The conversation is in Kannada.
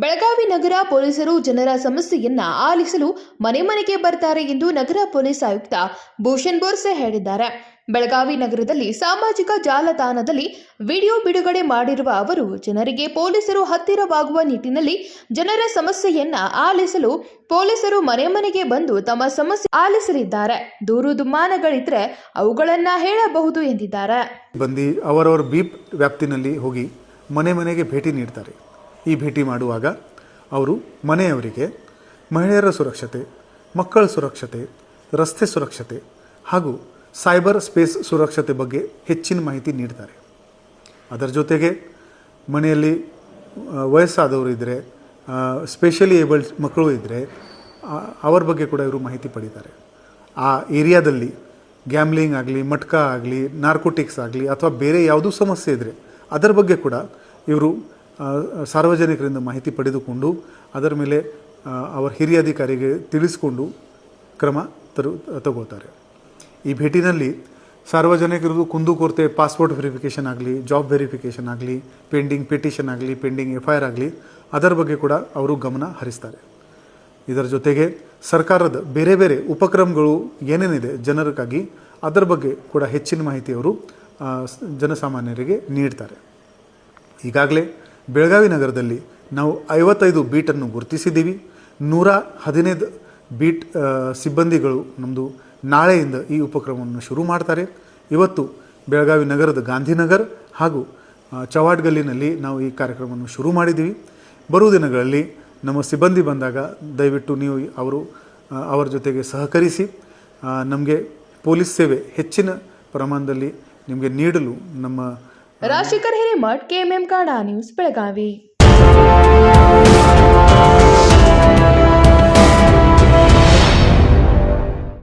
ಬೆಳಗಾವಿ ನಗರ ಪೊಲೀಸರು ಜನರ ಸಮಸ್ಯೆಯನ್ನ ಆಲಿಸಲು ಮನೆ ಮನೆಗೆ ಬರ್ತಾರೆ ಎಂದು ನಗರ ಪೊಲೀಸ್ ಆಯುಕ್ತ ಭೂಷಣ್ ಬೋರ್ಸೆ ಹೇಳಿದ್ದಾರೆ. ಬೆಳಗಾವಿ ನಗರದಲ್ಲಿ ಸಾಮಾಜಿಕ ಜಾಲತಾಣದಲ್ಲಿ ವಿಡಿಯೋ ಬಿಡುಗಡೆ ಮಾಡಿರುವ ಅವರು, ಜನರಿಗೆ ಪೊಲೀಸರು ಹತ್ತಿರವಾಗುವ ನಿಟ್ಟಿನಲ್ಲಿ ಜನರ ಸಮಸ್ಯೆಯನ್ನ ಆಲಿಸಲು ಪೊಲೀಸರು ಮನೆ ಮನೆಗೆ ಬಂದು ತಮ್ಮ ಸಮಸ್ಯೆ ಆಲಿಸಲಿದ್ದಾರೆ. ದೂರು ದುಮ್ಮಾನಗಳಿದ್ರೆ ಅವುಗಳನ್ನ ಹೇಳಬಹುದು ಎಂದಿದ್ದಾರೆ. ಬಂದು ಅವರವರ ಬೀಪ್ ವ್ಯಾಪ್ತಿನಲ್ಲಿ ಹೋಗಿ ಮನೆ ಮನೆಗೆ ಭೇಟಿ ನೀಡ್ತಾರೆ. ಈ ಭೇಟಿ ಮಾಡುವಾಗ ಅವರು ಮನೆಯವರಿಗೆ ಮಹಿಳೆಯರ ಸುರಕ್ಷತೆ, ಮಕ್ಕಳ ಸುರಕ್ಷತೆ, ರಸ್ತೆ ಸುರಕ್ಷತೆ ಹಾಗೂ ಸೈಬರ್ ಸ್ಪೇಸ್ ಸುರಕ್ಷತೆ ಬಗ್ಗೆ ಹೆಚ್ಚಿನ ಮಾಹಿತಿ ನೀಡ್ತಾರೆ ಅದರ ಜೊತೆಗೆ ಮನೆಯಲ್ಲಿ ವಯಸ್ಸಾದವರು ಇದ್ದರೆ ಸ್ಪೆಷಲಿ ಏಬಲ್ಡ್ ಮಕ್ಕಳು ಇದ್ದರೆ ಅವರ ಬಗ್ಗೆ ಕೂಡ ಇವರು ಮಾಹಿತಿ ಪಡೀತಾರೆ. ಆ ಏರಿಯಾದಲ್ಲಿ ಗ್ಯಾಮ್ಲಿಂಗ್ ಆಗಲಿ, ಮಟ್ಕಾ ಆಗಲಿ ನಾರ್ಕೋಟಿಕ್ಸ್ ಆಗಲಿ ಅಥವಾ ಬೇರೆ ಯಾವುದೂ ಸಮಸ್ಯೆ ಇದ್ದರೆ ಅದರ ಬಗ್ಗೆ ಕೂಡ ಇವರು ಸಾರ್ವಜನಿಕರಿಂದ ಮಾಹಿತಿ ಪಡೆದುಕೊಂಡು ಅದರ ಮೇಲೆ ಅವರ ಹಿರಿಯ ಅಧಿಕಾರಿಗೆ ತಿಳಿಸಿಕೊಂಡು ಕ್ರಮ ತರು, ತಗೋತಾರೆ. ಈ ಭೇಟಿನಲ್ಲಿ ಸಾರ್ವಜನಿಕರದು ಕುಂದುಕೊರತೆ ಪಾಸ್ಪೋರ್ಟ್ ವೆರಿಫಿಕೇಷನ್ ಆಗಲಿ, ಜಾಬ್ ವೆರಿಫಿಕೇಷನ್ ಆಗಲಿ, ಪೆಂಡಿಂಗ್ ಪಿಟಿಷನ್ ಆಗಲಿ, ಪೆಂಡಿಂಗ್ ಎಫ್ ಐ ಆಗಲಿ, ಅದರ ಬಗ್ಗೆ ಕೂಡ ಅವರು ಗಮನ ಹರಿಸ್ತಾರೆ. ಇದರ ಜೊತೆಗೆ ಸರ್ಕಾರದ ಬೇರೆ ಬೇರೆ ಉಪಕ್ರಮಗಳು ಏನೇನಿದೆ ಜನರಿಗಾಗಿ, ಅದರ ಬಗ್ಗೆ ಕೂಡ ಹೆಚ್ಚಿನ ಮಾಹಿತಿ ಅವರು ಜನಸಾಮಾನ್ಯರಿಗೆ ನೀಡ್ತಾರೆ. ಈಗಾಗಲೇ ಬೆಳಗಾವಿ ನಗರದಲ್ಲಿ ನಾವು ಐವತ್ತೈದು ಬೀಟನ್ನು ಗುರುತಿಸಿದ್ದೀವಿ. ನೂರ ಹದಿನೈದು ಬೀಟ್ ಸಿಬ್ಬಂದಿಗಳು ನಮ್ಮದು ನಾಳೆಯಿಂದ ಈ ಉಪಕ್ರಮವನ್ನು ಶುರು ಮಾಡ್ತಾರೆ. ಇವತ್ತು ಬೆಳಗಾವಿ ನಗರದ ಗಾಂಧಿನಗರ್ ಹಾಗೂ ಚವಾಡ್ಗಲ್ಲಿನಲ್ಲಿ ಚವಾಡ್ ಗಲ್ಲಿನಲ್ಲಿ ನಾವು ಈ ಕಾರ್ಯಕ್ರಮವನ್ನು ಶುರು ಮಾಡಿದ್ದೀವಿ. ಬರುವ ದಿನಗಳಲ್ಲಿ ನಮ್ಮ ಸಿಬ್ಬಂದಿ ಬಂದಾಗ ದಯವಿಟ್ಟು ನೀವು ಅವರು ಅವರ ಜೊತೆಗೆ ಸಹಕರಿಸಿ ನಮಗೆ ಪೊಲೀಸ್ ಸೇವೆ ಹೆಚ್ಚಿನ ಪ್ರಮಾಣದಲ್ಲಿ ನಿಮಗೆ ನೀಡಲು ನಮ್ಮ ರಾಜಶೇಖರ್ ಹಿರೇಮಠ್ ಕೆಎಂಎಂ ಕಾಡಾ ನ್ಯೂಸ್ ಬೆಳಗಾವಿ